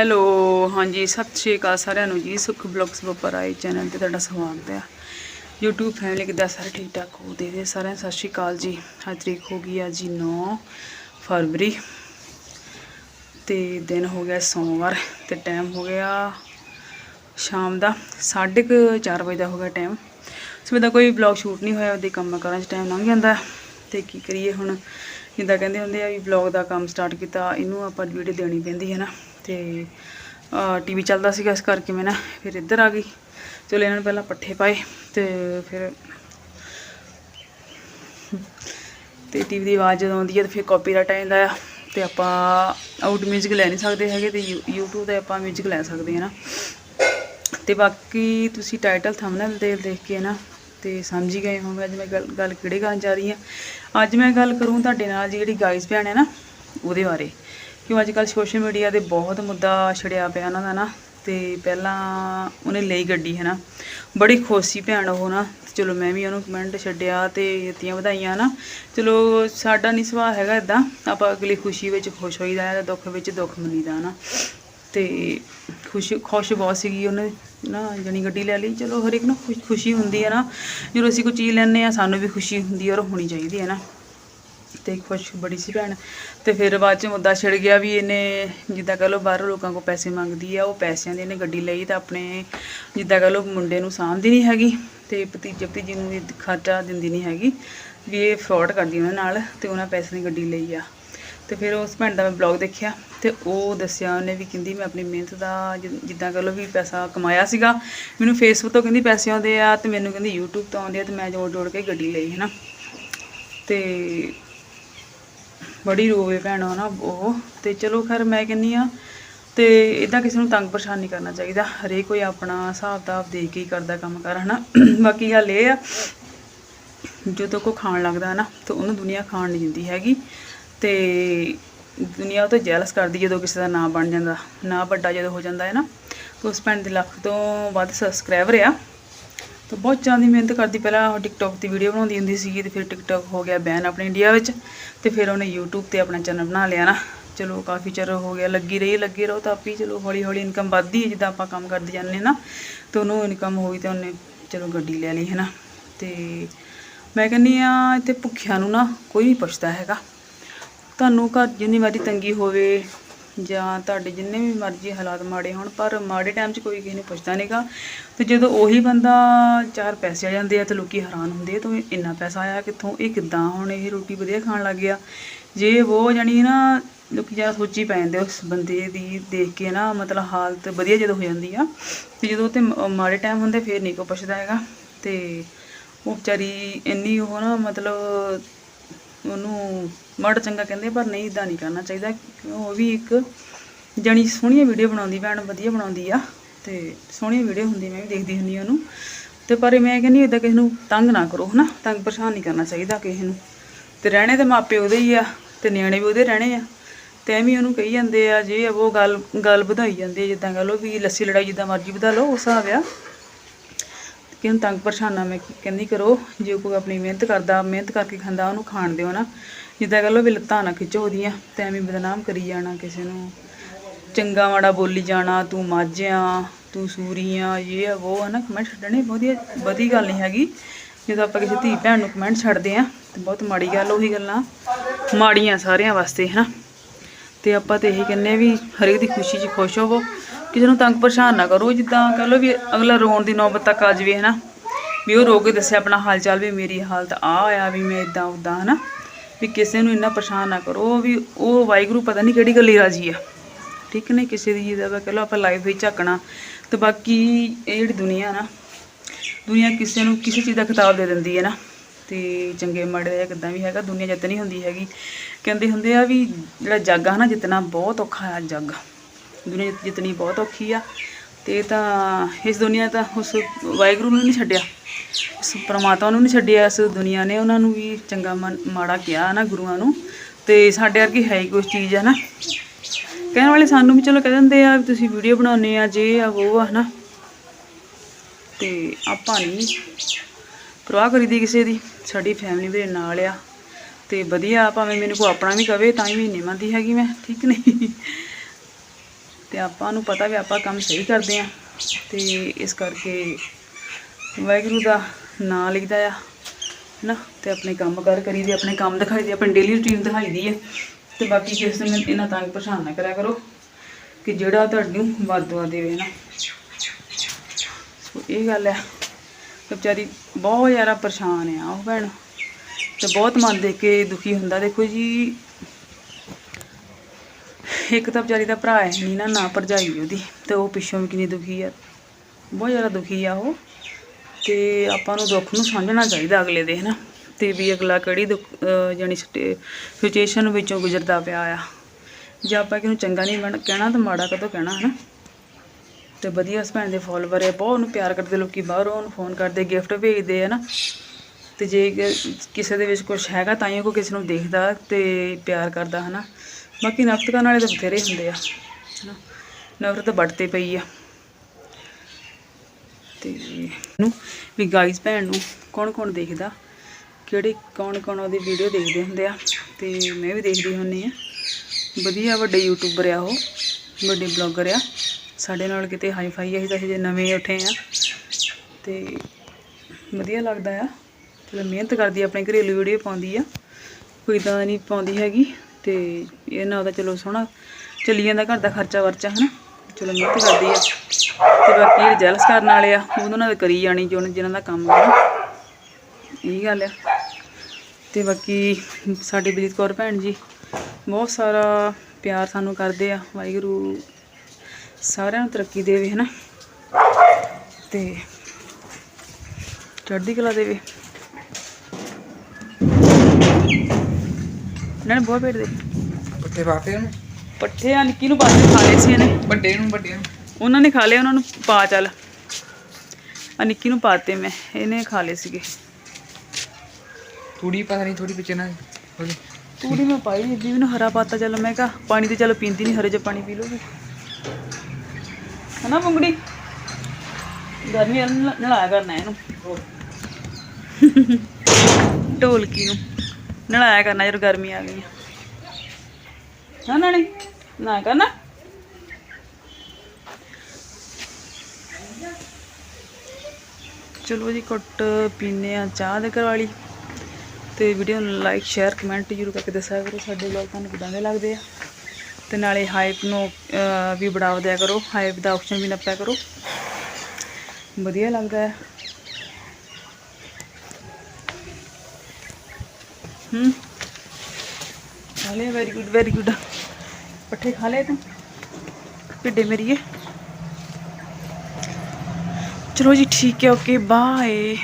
Hello, ਹਾਂਜੀ, ਸਤਿ ਸ਼੍ਰੀ ਅਕਾਲ ਸਾਰਿਆਂ ਨੂੰ ਜੀ। ਸੁਖ ਬਲੌਗਸ ਬੱਪਰ ਆਏ ਚੈਨਲ ਤੇ ਤੁਹਾਡਾ ਸਵਾਗਤ ਹੈ। YouTube ਫੈਮਿਲੀ ਕਿੱਦਾਂ ਸਾਰੇ ਠੀਕ ਠਾਕ ਹੋ? ਦੇ ਦੇ ਸਾਰਿਆਂ ਸਤਿ ਸ਼੍ਰੀ ਅਕਾਲ ਜੀ। ਅੱਜ ਤਰੀਕ ਹੋ ਗਈ ਆ ਜੀ 9 ਫਰਵਰੀ ਤੇ ਦਿਨ ਹੋ ਗਿਆ ਸੋਮਵਾਰ ਤੇ ਟਾਈਮ ਹੋ ਗਿਆ ਸ਼ਾਮ ਦਾ 4:30 ਵਜੇ ਦਾ ਹੋ ਗਿਆ ਟਾਈਮ ਸਵੇਰ ਦਾ ਕੋਈ ਵਲੌਗ ਸ਼ੂਟ ਨਹੀਂ ਹੋਇਆ, ਉਹਦੇ ਕੰਮ ਕਾਰਾਂ 'ਚ ਟਾਈਮ ਲੰਘ ਜਾਂਦਾ। ਤੇ ਕੀ ਕਰੀਏ ਹੁਣ? ਜਿੱਦਾਂ ਕਹਿੰਦੇ ਹੁੰਦੇ ਆ ਵੀ ਵਲੌਗ ਦਾ ਕੰਮ ਸਟਾਰਟ ਕੀਤਾ, ਇਹਨੂੰ ਆਪਾਂ ਵੀਡੀਓ ਦੇਣੀ ਪੈਂਦੀ ਹੈ ਨਾ ਤੇ ਟੀਵੀ ਚੱਲਦਾ ਸੀਗਾ ਇਸ ਕਰਕੇ ਮੈਂ ਨਾ ਫਿਰ ਇੱਧਰ ਆ ਗਈ ਚਲੋ ਇਹਨਾਂ ਨੂੰ ਪਹਿਲਾਂ ਪੱਠੇ ਪਾਏ ਤੇ ਫਿਰ ਤੇ ਟੀਵੀ ਦੀ ਆਵਾਜ਼ ਜਦੋਂ ਆਉਂਦੀ ਹੈ ਤੇ ਫਿਰ ਕਾਪੀਰਾਈਟ ਆ ਜਾਂਦਾ ਆ ਤੇ ਆਪਾਂ ਆਊਟ 뮤직 ਲੈ ਨਹੀਂ ਸਕਦੇ ਹੈਗੇ ਤੇ ਯੂ- YouTube ਤੇ ਆਪਾਂ 뮤직 ਲੈ ਸਕਦੇ ਹਾਂ ਨਾ ਤੇ ਬਾਕੀ ਤੁਸੀਂ ਟਾਈਟਲ ਥੰਬਨੇਲ ਦੇ ਦੇਖ ਕੇ ਨਾ ਤੇ ਸਮਝ ਹੀ ਗਏ ਹੋਵੋਗੇ ਅੱਜ ਮੈਂ ਗੱਲ ਗੱਲ ਕਿਹੜੇ ਕਰਨ ਜਾ ਰਹੀ ਹਾਂ ਅੱਜ ਮੈਂ ਗੱਲ ਕਰੂੰ ਤੁਹਾਡੇ ਨਾਲ ਜਿਹੜੀ ਗਾਈਸ ਭੈਣ ਹੈ ਨਾ ਉਹਦੇ ਬਾਰੇ ਕਿਉਂ ਅੱਜ ਕੱਲ ਸੋਸ਼ਲ ਮੀਡੀਆ ਤੇ ਬਹੁਤ ਮੁੱਦਾ ਛੜਿਆ ਪਿਆ ਉਹਨਾਂ ਦਾ ਨਾ, ਤੇ ਪਹਿਲਾਂ ਉਹਨੇ ਲਈ ਗੱਡੀ ਹੈ ਨਾ ਬੜੀ ਖੁਸ਼ ਸੀ ਭੈਣ ਉਹ ਨਾ, ਤੇ ਚਲੋ ਮੈਂ ਵੀ ਉਹਨੂੰ ਕਮੈਂਟ ਛੱਡਿਆ ਤੇ ਦਿੱਤੀਆਂ ਵਧਾਈਆਂ ਨਾ ਚਲੋ ਸਾਡਾ ਨਹੀਂ ਸੁਭਾਅ ਹੈਗਾ ਇਦਾਂ ਆਪਾਂ ਅਗਲੀ ਖੁਸ਼ੀ ਵਿੱਚ ਖੁਸ਼ ਹੋਈਦਾ ਹੈ ਦੁੱਖ ਵਿੱਚ ਦੁੱਖ ਮੰਨੀਦਾ ਨਾ ਤੇ ਖੁਸ਼ ਖੁਸ਼ ਬਹੁਤ ਸੀਗੀ ਉਹਨੇ ਨਾ ਜਣੀ ਗੱਡੀ ਲੈ ਲਈ। ਚਲੋ ਹਰ ਇੱਕ ਨੂੰ ਖੁਸ਼- ਖੁਸ਼ੀ ਹੁੰਦੀ ਹੈ ਨਾ, ਜਦੋਂ ਅਸੀਂ ਕੋਈ ਚੀਜ਼ ਲੈਂਦੇ ਆ ਸਾਨੂੰ ਵੀ ਖੁਸ਼ੀ ਹੁੰਦੀ ਹੈ ਔਰ ਹੋਣੀ ਚਾਹੀਦੀ ਹੈ ਨਾ। ਤੇ ਖੁਸ਼ ਬੜੀ ਸੀ ਭੈਣ। ਤੇ ਫਿਰ ਬਾਅਦ ਚ ਮੁੱਦਾ ਛਿੜ ਗਿਆ ਵੀ ਇਹਨੇ ਜਿੱਦਾਂ ਕਹ ਲਓ ਬਾਹਰੋਂ ਲੋਕਾਂ ਕੋਲ ਪੈਸੇ ਮੰਗਦੀ ਆ, ਉਹ ਪੈਸਿਆਂ ਦੀ ਇਹਨੇ ਗੱਡੀ ਲਈ ਤਾਂ ਆਪਣੇ ਜਿੱਦਾਂ ਕਹ ਲਓ ਮੁੰਡੇ ਨੂੰ ਸਾਂਭਦੀ ਨਹੀਂ ਹੈਗੀ ਤੇ ਭਤੀਜੇ ਭਤੀਜੀ ਨੂੰ ਵੀ ਖਰਚਾ ਦਿੰਦੀ ਨਹੀਂ ਹੈਗੀ ਵੀ ਇਹ ਫਰਾਡ ਕਰਦੀ ਉਹਨਾਂ ਨਾਲ ਤੇ ਉਹਨਾਂ ਪੈਸੇ ਦੀ ਗੱਡੀ ਲਈ ਆ। ਤੇ ਫਿਰ ਉਸ ਭੈਣ ਦਾ ਮੈਂ ਬਲੌਗ ਦੇਖਿਆ ਤੇ ਉਹ ਦੱਸਿਆ ਉਹਨੇ ਵੀ ਕਹਿੰਦੀ ਮੈਂ ਆਪਣੀ ਮਿਹਨਤ ਦਾ ਜਿ- ਜਿੱਦਾਂ ਕਹ ਲਓ ਵੀ ਪੈਸਾ ਕਮਾਇਆ ਸੀਗਾ, ਮੈਨੂੰ ਫੇਸਬੁੱਕ ਤੋਂ ਕਹਿੰਦੀ ਪੈਸੇ ਆਉਂਦੇ ਆ ਤੇ ਮੈਨੂੰ ਕਹਿੰਦੀ YouTube ਤੋਂ ਆਉਂਦੇ ਆ ਤੇ ਮੈਂ ਜੋੜ ਜੋੜ ਕੇ ਗੱਡੀ ਲਈ ਹੈ ਨਾ ਤੇ ਬੜੀ ਰੋਵੇ ਭੈਣ ਉਹ ਨਾ ਉਹ ਤੇ ਚਲੋ ਖੈਰ ਮੈਂ ਕਹਿੰਨੀ ਆ ਤੇ ਇਦਾਂ ਕਿਸੇ ਨੂੰ ਤੰਗ ਪਰੇਸ਼ਾਨ ਨਹੀਂ ਕਰਨਾ ਚਾਹੀਦਾ। ਹਰੇਕ ਕੋਈ ਆਪਣਾ ਹਿਸਾਬ ਕਿਤਾਬ ਦੇ ਕੇ ਹੀ ਕਰਦਾ ਕੰਮ ਕਰ, ਹਨਾ? ਬਾਕੀ ਗੱਲ ਇਹ ਆ ਜਦੋਂ ਕੋ ਖਾਣ ਲੱਗਦਾ ਨਾ, ਤਾਂ ਉਹਨੂੰ ਦੁਨੀਆ ਖਾਣ ਨਹੀਂ ਦਿੰਦੀ ਹੈਗੀ। ਤੇ ਦੁਨੀਆ ਉਹ ਤਾਂ ਜੈਲਸ ਕਰਦੀ ਜਦੋਂ ਕਿਸੇ ਦਾ ਨਾਂ ਬਣ ਜਾਂਦਾ, ਨਾਂ ਵੱਡਾ ਜਦੋਂ ਹੋ ਜਾਂਦਾ ਹੈ ਨਾ ਉਸ ਭੈਣ ਦੇ ਲੱਖ ਤੋਂ ਵੱਧ ਸਬਸਕ੍ਰਾਈਬਰ ਆ। ਤਾਂ ਬਹੁਤ ਜ਼ਿਆਦਾ ਮਿਹਨਤ ਕਰਦੀ। ਪਹਿਲਾਂ ਉਹ ਟਿਕਟੌਕ ਦੀ ਵੀਡੀਓ ਬਣਾਉਂਦੀ ਹੁੰਦੀ ਸੀ ਤੇ ਫਿਰ ਟਿਕਟੌਕ ਹੋ ਗਿਆ ਬੈਨ ਆਪਣੇ ਇੰਡੀਆ ਵਿੱਚ ਤੇ ਫਿਰ ਉਹਨੇ YouTube ਤੇ ਆਪਣਾ ਚੈਨਲ ਬਣਾ ਲਿਆ ਨਾ। ਚਲੋ ਕਾਫੀ ਚਿਰ ਹੋ ਗਿਆ, ਲੱਗੀ ਰਹੀ, ਲੱਗੀ ਰਹੋ ਤਾਂ ਆਪੀ ਚਲੋ ਹੌਲੀ ਹੌਲੀ ਇਨਕਮ ਵੱਧਦੀ ਹੈ ਜਿੱਦਾਂ ਆਪਾਂ ਕੰਮ ਕਰਦੇ ਜਾਂਦੇ ਨਾ। ਤੇ ਉਹਨੂੰ ਇਨਕਮ ਹੋਈ ਤੇ ਉਹਨੇ ਚਲੋ ਗੱਡੀ ਲੈ ਲਈ ਹੈ ਨਾ ਤੇ ਮੈਂ ਕਹਿੰਨੀ ਆ ਇੱਥੇ ਭੁੱਖਿਆਂ ਨੂੰ ਨਾ ਕੋਈ ਨਹੀਂ ਪੁੱਛਦਾ ਹੈਗਾ। ਤੁਹਾਨੂੰ ਘਰ ਜਿੰਨੀ ਮਰਜ਼ੀ ਤੰਗੀ ਹੋਵੇ ਜਾਂ ਤੁਹਾਡੇ ਜਿੰਨੇ ਵੀ ਮਰਜ਼ੀ ਹਾਲਾਤ ਮਾੜੇ ਹੋਣ, ਪਰ ਮਾੜੇ ਟਾਈਮ 'ਚ ਕੋਈ ਕਿਸੇ ਨੂੰ ਪੁੱਛਦਾ ਨਹੀਂਗਾ ਤੇ ਜਦੋਂ ਉਹੀ ਬੰਦਾ ਚਾਰ ਪੈਸੇ ਆ ਜਾਂਦੇ ਆ ਤੇ ਲੋਕੀ ਹੈਰਾਨ ਹੁੰਦੇ ਆ, ਤੂੰ ਇੰਨਾ ਪੈਸਾ ਆਇਆ ਕਿੱਥੋਂ, ਇਹ ਕਿੱਦਾਂ ਹੁਣ ਇਹ ਰੋਟੀ ਵਧੀਆ ਖਾਣ ਲੱਗ ਗਿਆ? ਜੇ ਉਹ ਜਾਣੀ ਨਾ, ਲੋਕੀ ਜ਼ਿਆਦਾ ਸੋਚੀ ਪੈ ਜਾਂਦੇ ਉਸ ਬੰਦੇ ਦੀ ਦੇਖ ਕੇ ਨਾ ਮਤਲਬ ਹਾਲਤ ਵਧੀਆ ਜਦੋਂ ਹੋ ਜਾਂਦੀ ਆ। ਤੇ ਜਦੋਂ ਤੇ ਮਾੜੇ ਟਾਈਮ ਹੁੰਦੇ, ਫੇਰ ਨਹੀਂ ਕੋ ਪੁੱਛਦਾ ਹੈਗਾ। ਤੇ ਉਹ ਵਿਚਾਰੀ ਇੰਨੀ ਉਹ ਨਾ ਮਤਲਬ ਉਹਨੂੰ ਮਾੜਾ ਚੰਗਾ ਕਹਿੰਦੇ ਪਰ ਨਹੀਂ ਇਦਾਂ ਨਹੀਂ ਕਰਨਾ ਚਾਹੀਦਾ। ਉਹ ਵੀ ਇੱਕ ਜਣੀ ਸੋਹਣੀ ਵੀਡੀਓ ਬਣਾਉਂਦੀ, ਭੈਣ ਵਧੀਆ ਬਣਾਉਂਦੀ ਆ। ਤੇ ਸੋਹਣੀ ਵੀਡੀਓ ਹੁੰਦੀ ਮੈਂ ਵੀ ਦੇਖਦੀ ਹੁੰਦੀ ਉਹਨੂੰ। ਤੇ ਪਰ ਮੈਂ ਕਹਿੰਦੀ ਇਦਾਂ ਕਿਸੇ ਨੂੰ ਤੰਗ ਨਾ ਕਰੋ, ਹਨਾ? ਤੰਗ ਪਰੇਸ਼ਾਨ ਨਹੀਂ ਕਰਨਾ ਚਾਹੀਦਾ ਕਿਸੇ ਨੂੰ। ਤੇ ਰਹਿਣੇ ਤੇ ਮਾਪੇ ਉਹਦੇ ਹੀ ਆ, ਤੇ ਨਿਆਣੇ ਵੀ ਉਹਦੇ ਰਹਿਣੇ ਆ। ਤੇ ਐਵੇਂ ਉਹਨੂੰ ਕਹੀ ਜਾਂਦੇ ਆ, ਜੇ ਉਹ ਗੱਲ ਗੱਲ ਵਧਾਈ ਜਾਂਦੀ ਆ, ਜਿੱਦਾਂ ਕਹ ਲਓ ਵੀ ਲੱਸੀ ਲੜਾਈ ਜਿੱਦਾਂ ਮਰਜ਼ੀ ਵਧਾ ਲਓ, ਉਸ ਹਿਸਾਬ ਆ। ਕਿ ਕਿਉਂ ਤੰਗ ਪਰੇਸ਼ਾਨਾ ਮੈਂ ਕਹਿੰਦੀ ਕਰੋ, ਜੇ ਕੋਈ ਆਪਣੀ ਮਿਹਨਤ ਕਰਦਾ, ਮਿਹਨਤ ਕਰਕੇ ਖਾਂਦਾ, ਉਹਨੂੰ ਖਾਣ ਦਿਓ ਨਾ। ਜਿੱਦਾਂ ਕਹ ਲਓ ਵੀ ਲੱਤਾਂ ਨਾ ਖਿੱਚੋ ਉਹਦੀਆਂ, ਤੇ ਐਵੇਂ ਬਦਨਾਮ ਕਰੀ ਜਾਣਾ ਕਿਸੇ ਨੂੰ। ਚੰਗਾ ਮਾੜਾ ਬੋਲੀ ਜਾਣਾ, ਤੂੰ ਮਾਝਿਆਂ, ਤੂੰ ਸੂਰੀਆਂ ਇਹ ਆ ਉਹ ਹਨਾ ਕਮੈਂਟ ਛੱਡਣੇ ਵਧੀਆ ਵਧੀ ਗੱਲ ਨਹੀਂ ਹੈਗੀ। ਜਦੋਂ ਆਪਾਂ ਕਿਸੇ ਧੀ ਭੈਣ ਨੂੰ ਕਮੈਂਟ ਛੱਡਦੇ ਆ ਤੇ ਬਹੁਤ ਮਾੜੀ ਗੱਲ ਉਹੀ ਗੱਲਾਂ ਮਾੜੀਆਂ ਸਾਰਿਆਂ ਵਾਸਤੇ, ਹਨਾ। ਤੇ ਆਪਾਂ ਤੇ ਇਹੀ ਕਹਿੰਨੇ ਆ ਵੀ ਹਰੇਕ ਦੀ ਖੁਸ਼ੀ 'ਚ ਖੁਸ਼ ਹੋਵੋ। ਕਿਸੇ ਨੂੰ ਤੰਗ ਪਰੇਸ਼ਾਨ ਨਾ ਕਰੋ, ਜਿੱਦਾਂ ਕਹ ਲਓ ਵੀ ਅਗਲਾ ਰੋਣ ਦੀ ਨੌਬਤ ਤੱਕ ਆ ਜਾਵੇ, ਹਨਾ? ਵੀ ਉਹ ਰੋ ਕੇ ਦੱਸੇ ਆਪਣਾ ਹਾਲ ਚਾਲ ਵੀ ਮੇਰੀ ਹਾਲਤ ਆ ਆਇਆ ਵੀ ਮੈਂ ਇਦਾਂ ਉਦਾਂ ਹਨਾ? ਵੀ ਕਿਸੇ ਨੂੰ ਇੰਨਾ ਪਰੇਸ਼ਾਨ ਨਾ ਕਰੋ, ਵੀ ਉਹ ਵਾਹਿਗੁਰੂ ਪਤਾ ਨਹੀਂ ਕਿਹੜੀ ਗੱਲੀ ਰਾਜੀ ਆ। ਠੀਕ ਨੇ? ਕਿਸੇ ਦੀ ਜਿਹਦਾ ਕਹ ਲਓ ਆਪਾਂ ਲਾਈਫ ਵਿੱਚ ਝਾਕਣਾ, ਤੇ ਬਾਕੀ ਇਹ ਜਿਹੜੀ ਦੁਨੀਆ ਨਾ, ਦੁਨੀਆ ਕਿਸੇ ਨੂੰ ਕਿਸੇ ਚੀਜ਼ ਦਾ ਖਿਤਾਬ ਦੇ ਦਿੰਦੀ ਹੈ ਨਾ। ਤੇ ਚੰਗੇ ਮਾੜੇ ਦਾ ਕਿਦਾਂ ਵੀ ਹੈਗਾ, ਦੁਨੀਆ ਜਿੱਤ ਨਹੀਂ ਹੁੰਦੀ ਹੈਗੀ। ਕਹਿੰਦੇ ਹੁੰਦੇ ਆ ਵੀ ਜਿਹੜਾ ਜੱਗ ਆ ਨਾ, ਜਿੱਤਣਾ ਬਹੁਤ ਔਖਾ ਆ ਜੱਗ। ਦੁਨੀਆ ਜਿੱਤ- ਜਿੱਤਣੀ ਬਹੁਤ ਔਖੀ ਆ ਤੇ ਤਾਂ ਇਸ ਦੁਨੀਆ ਤਾਂ ਉਸ ਵਾਹਿਗੁਰੂ ਨੂੰ ਨਹੀਂ ਛੱਡਿਆ, ਉਸ ਪ੍ਰਮਾਤਮਾ ਨੂੰ ਨਹੀਂ ਛੱਡਿਆ, ਇਸ ਦੁਨੀਆ ਨੇ ਉਹਨਾਂ ਨੂੰ ਵੀ ਚੰਗਾ ਮਨ- ਮਾੜਾ ਕਿਹਾ ਨਾ ਗੁਰੂਆਂ ਨੂੰ ਤੇ ਸਾਡੇ ਵਰਗੀ ਹੈ ਹੀ ਕੁਛ ਚੀਜ਼ ਹੈ ਨਾ ਕਹਿਣ ਵਾਲੇ ਸਾਨੂੰ ਵੀ ਚਲੋ ਕਹਿ ਦਿੰਦੇ ਆ ਵੀ ਤੁਸੀਂ ਵੀਡੀਓ ਬਣਾਉਂਦੇ ਆ, ਜੇ ਆ ਉਹ ਆ ਹਨਾ। ਤੇ ਆਪਾਂ ਨਹੀਂ ਪਰਵਾਹ ਕਰੀਦੀ ਕਿਸੇ ਦੀ, ਸਾਡੀ ਫੈਮਿਲੀ ਮੇਰੇ ਨਾਲ ਆ ਤੇ ਵਧੀਆ, ਭਾਵੇਂ ਮੈਨੂੰ ਕੋਈ ਆਪਣਾ ਵੀ ਕਵੇ ਤਾਂ ਵੀ ਨਹੀਂ ਮੰਨਦੀ ਹੈਗੀ ਮੈਂ, ਠੀਕ ਨਹੀਂ? ਤੇ ਆਪਾਂ ਨੂੰ ਪਤਾ ਵੀ ਆਪਾਂ ਕੰਮ ਸਹੀ ਕਰਦੇ ਆ ਤੇ ਇਸ ਕਰਕੇ ਵਾਹਿਗੁਰੂ ਦਾ ਨਾਮ ਲਿਖਦਾ ਆ ਨਾ ਤੇ ਆਪਣੇ ਕੰਮ ਕਾਰ ਕਰੀਦੇ ਆਪਣੇ ਕੰਮ ਦਿਖਾਈ ਦੇ, ਆਪਣੀ ਡੇਲੀ ਰੁਟੀਨ ਦਿਖਾਈ ਦੀ ਹੈ ਤੇ ਬਾਕੀ ਕਿਸੇ ਨੂੰ ਇਹਨਾਂ ਤੰਗ ਪਰੇਸ਼ਾਨ ਨਾ ਕਰਿਆ ਕਰੋ ਕਿ ਜਿਹੜਾ ਤੁਹਾਨੂੰ ਵਾਦਵਾ ਦੇਵੇ ਨਾ ਸੋ ਇਹ ਗੱਲ ਹੈ ਤੇ ਵਿਚਾਰੀ ਬਹੁਤ ਜ਼ਿਆਦਾ ਪਰੇਸ਼ਾਨ ਆ, ਉਹ ਭੈਣ। ਤੇ ਬਹੁਤ ਮਨ ਦੇਖ ਕੇ ਦੁਖੀ ਹੁੰਦਾ। ਦੇਖੋ ਜੀ ਇੱਕ ਤਾਂ ਵਿਚਾਰੀ ਦਾ ਭਰਾ ਹੈ ਨਹੀਂ ਨਾ ਨਾ ਭਰਜਾਈ ਉਹਦੀ ਤੇ ਉਹ ਪਿੱਛੋਂ ਵੀ ਕਿੰਨੀ ਦੁਖੀ ਆ, ਬਹੁਤ ਜ਼ਿਆਦਾ ਦੁਖੀ ਆ ਉਹ ਤੇ ਆਪਾਂ ਨੂੰ ਦੁੱਖ ਨੂੰ ਸਮਝਣਾ ਚਾਹੀਦਾ ਅਗਲੇ ਦੇ, ਹਨਾ। ਤੇ ਵੀ ਅਗਲਾ ਕਿਹੜੀ ਦੁੱਖ, ਅਹ ਜਾਣੀ ਸਿਚੁਏਸ਼ਨ ਵਿੱਚੋਂ ਗੁਜ਼ਰਦਾ ਪਿਆ ਆ। ਜੇ ਆਪਾਂ ਕਿਹਨੂੰ ਚੰਗਾ ਨਹੀਂ ਬਣ ਕਹਿਣਾ ਤਾਂ ਮਾੜਾ ਕਦੋਂ ਕਹਿਣਾ, ਹਨਾ। ਤੇ ਵਧੀਆ ਉਸ ਭੈਣ ਦੇ ਫੋਲੋਵਰ ਹੈ ਬਹੁਤ ਉਹਨੂੰ ਪਿਆਰ ਕਰਦੇ ਲੋਕੀ ਬਾਹਰੋਂ ਉਹਨੂੰ ਫੋਨ ਕਰਦੇ ਗਿਫਟ ਭੇਜਦੇ ਆ ਨਾ ਤੇ ਜੇ ਕਿਸੇ ਦੇ ਵਿੱਚ ਕੁਝ ਹੈਗਾ ਤਾਂ ਹੀ ਉਹ ਕਿਸੇ ਨੂੰ ਦੇਖਦਾ ਤੇ ਪਿਆਰ ਕਰਦਾ, ਹਨਾ। ਬਾਕੀ ਨਫ਼ਰਤ ਕਰਨ ਵਾਲੇ ਤਾਂ ਬਥੇਰੇ ਹੁੰਦੇ ਆ। ਹਨਾ ਨਫ਼ਰਤ ਤਾਂ ਵੱਟ ਪਈ ਆ। ਤੇ ਨੂੰ ਵੀ ਗਾਈਸ ਭੈਣ ਨੂੰ ਕੌਣ ਕੌਣ ਦੇਖਦਾ? ਕਿਹੜੇ ਕੌਣ ਕੌਣ ਉਹਦੀ ਵੀਡੀਓ ਦੇਖਦੇ ਹੁੰਦੇ ਆ? ਤੇ ਮੈਂ ਵੀ ਦੇਖਦੀ ਹੁੰਨੀ ਆ। ਵਧੀਆ ਵੱਡੇ ਯੂਟਿਊਬਰ ਆ ਉਹ, ਵੱਡੇ ਬਲੌਗਰ ਆ। ਸਾਡੇ ਨਾਲ ਕਿਤੇ ਹਾਈ ਫਾਈ ਅਸੀਂ ਤਾਂ ਜੇ ਨਵੇਂ ਉੱਠੇ ਆ। ਤੇ ਵਧੀਆ ਲੱਗਦਾ ਆ। ਚਲੋ ਮਿਹਨਤ ਕਰਦੀ ਆਪਣੇ ਘਰੇਲੂ ਵੀਡੀਓ ਪਾਉਂਦੀ ਆ। ਕੋਈ ਤਾਂ ਨਹੀਂ ਪਾਉਂਦੀ ਹੈਗੀ। ਤੇ ਇਹ ਨਾਲ ਦਾ ਚਲੋ ਸੋਹਣਾ ਚੱਲੀ ਜਾਂਦਾ ਘਰ ਦਾ ਖਰਚਾ ਵਰਚਾ, ਹਨਾ? ਚਲੋ ਮਿਹਨਤ ਕਰਦੀ ਆ। ਤੇ ਬਾਕੀ ਜਿਹੜੇ ਜੈਲਸ ਕਰਨ ਵਾਲੇ ਆ ਉਹਨਾਂ ਨਾਲ ਕਰੀ ਜਾਣੀ ਜੋ ਜਿਹਨਾਂ ਦਾ ਕੰਮ ਆ ਨਾ ਇਹ ਗੱਲ ਆ। ਤੇ ਬਾਕੀ ਸਾਡੀ ਬਲਜੀਤ ਕੌਰ ਭੈਣ ਜੀ, ਬਹੁਤ ਸਾਰਾ ਪਿਆਰ ਸਾਨੂੰ ਕਰਦੇ ਆ। ਵਾਹਿਗੁਰੂ ਸਾਰਿਆਂ ਨੂੰ ਤਰੱਕੀ ਦੇਵੇ, ਹਨਾ? ਤੇ ਚੜ੍ਹਦੀ ਕਲਾ ਦੇਵੇ। ਇਹਨਾਂ ਨੇ ਬਹੁਤ ਪੇਟ ਦੇ ਉੱਥੇ ਪਾਤੇ ਉਹਨੂੰ? ਪੱਠੇ ਆ ਨਿੱਕੀ ਨੂੰ ਪਾ ਕੇ ਖਾ ਲਏ ਸੀ ਇਹਨੇ। ਵੱਡੇ ਨੂੰ ਵੱਡੇ ਨੂੰ। ਉਹਨਾਂ ਨੇ ਖਾ ਲਏ ਉਹਨਾਂ ਨੂੰ ਪਾ ਚੱਲ। ਆ ਨਿੱਕੀ ਨੂੰ ਪਾਤੇ ਮੈਂ ਇਹਨੇ ਖਾ ਲਏ ਸੀਗੇ। ਤੂੜੀ ਪਤਾ ਨਹੀਂ ਥੋੜੀ ਪਿੱਛੇ ਨਾ ਤੂੜੀ ਮੈਂ ਪਾਈ ਨਹੀਂ ਜੀ ਮੈਨੂੰ ਹਰਾ ਪਾਤਾ ਚੱਲ ਮੈਂ ਕਿਹਾ ਪਾਣੀ ਤੇ ਚਲੋ ਪੀਂਦੀ ਨਹੀਂ ਹਰੇ ਜੇ ਪਾਣੀ ਪੀ ਲੋਗੇ ਹਨਾ ਬੰਗੜੀ ਗਰਮੀ ਨਲਾ- ਨਲਾਇਆ ਕਰਨਾ ਇਹਨੂੰ। ਢੋਲਕੀ ਨੂੰ। ਨਲਾਇਆ ਕਰਨਾ ਜਦੋਂ ਗਰਮੀ ਆ ਗਈ ਹਾਂ ਨਾ ਨਹੀਂ ਨਾ ਕਰਨਾ। ਚਲੋ ਜੀ ਕੁੱਟ ਪੀਨੇ ਆ ਚਾਹ ਦੇ ਘਰ ਵਾਲੀ। ਤੇ ਵੀਡੀਓ ਨੂੰ ਲਾਈਕ ਸ਼ੇਅਰ ਕਮੈਂਟ ਜ਼ਰੂਰ ਕਰਕੇ ਦੱਸਿਆ ਕਰੋ। ਸਾਡੇ ਵਲੌਗ ਤੁਹਾਨੂੰ ਕਿਦਾਂ ਦੇ ਲੱਗਦੇ ਆ। ਤੇ ਨਾਲੇ ਹਾਈਪ ਨੂੰ ਵੀ ਬੜਾਵਾ ਦਿਆ ਕਰੋ। ਹਾਈਪ ਦਾ ਆਪਸ਼ਨ ਵੀ ਨੱਪਿਆ ਕਰੋ। ਵਧੀਆ ਲੱਗਦਾ ਹੈ। ਹੂੰ। ਖਾ ਲਿਆ ਵੈਰੀ ਗੁੱਡ ਵੈਰੀ ਗੁੱਡ ਪੱਠੇ ਖਾ ਲਏ ਤੂੰ? ਭਿੱਡੇ ਮੇਰੀਏ। ਚਲੋ ਜੀ, ਠੀਕ ਹੈ ਓਕੇ ਬਾਏ